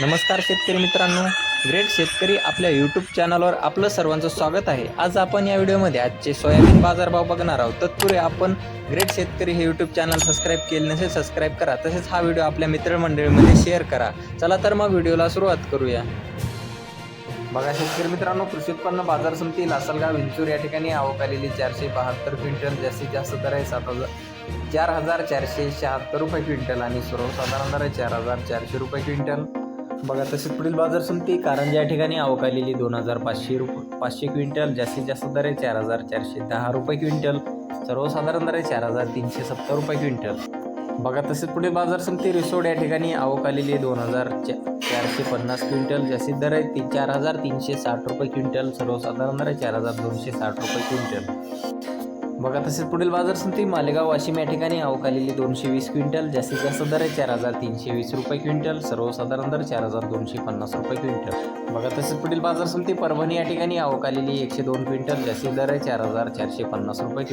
नमस्कार शेतकरी मित्रांनो. ग्रेट शेतकरी आपल्या यूट्यूब चॅनलवर आपलं सर्वांचं स्वागत आहे. आज आपण या व्हिडिओमध्ये आजचे सोयाबीन बाजारभाव बघणार आहोत. तत्पूर्वी आपण ग्रेट शेतकरी हे यूट्यूब चॅनल सबस्क्राईब केले नसेल सबस्क्राईब करा. तसेच हा व्हिडिओ आपल्या मित्रमंडळीमध्ये शेअर करा. चला तर मग व्हिडिओला सुरुवात करूया. बघा शेतकरी मित्रांनो कृषी उत्पन्न बाजार समिती लासलगाव विंचूर या ठिकाणी आवक आलेली चारशे बहात्तर क्विंटल जास्तीत जास्त दर आहे सात हजार चार हजार चारशे शहात्तर रुपये क्विंटल आणि सर्वसाधारण दर आहे चार हजार चारशे रुपये क्विंटल. बघा तसेच पुढील बाजार समिती कारण या ठिकाणी आवक आलेली दोन हजार पाचशे रुपये पाचशे क्विंटल जास्तीत जास्त दर आहे चार हजार चारशे दहा रुपये क्विंटल. सर्वसाधारण दर आहे चार हजार तीनशे सत्तर रुपये क्विंटल. बघा तसेच पुढील बाजार समिती रिसोड या ठिकाणी आवक आलेली दोन हजार चा चारशे पन्नास क्विंटल. जास्तीत दर आहे ती चार हजार तीनशे साठ रुपये क्विंटल. सर्वसाधारण दर आहे चार हजार दोनशे साठ रुपये क्विंटल. बघा तसेच पुढील बाजार समिती मालेगाव वाशिम या ठिकाणी आवक आलेली दोनशे वीस क्विंटल जास्तीत जास्त दर आहे चार हजार तीनशे वीस रुपये क्विंटल सर्वसाधारण दर चार हजार दोनशे पन्नास रुपये क्विंटल. बघा तसेच पुढील बाजार समिती परभणी या ठिकाणी आवक आलेली एकशे दोन क्विंटल जास्तीत दर आहे चार हजार चारशे पन्नास रुपये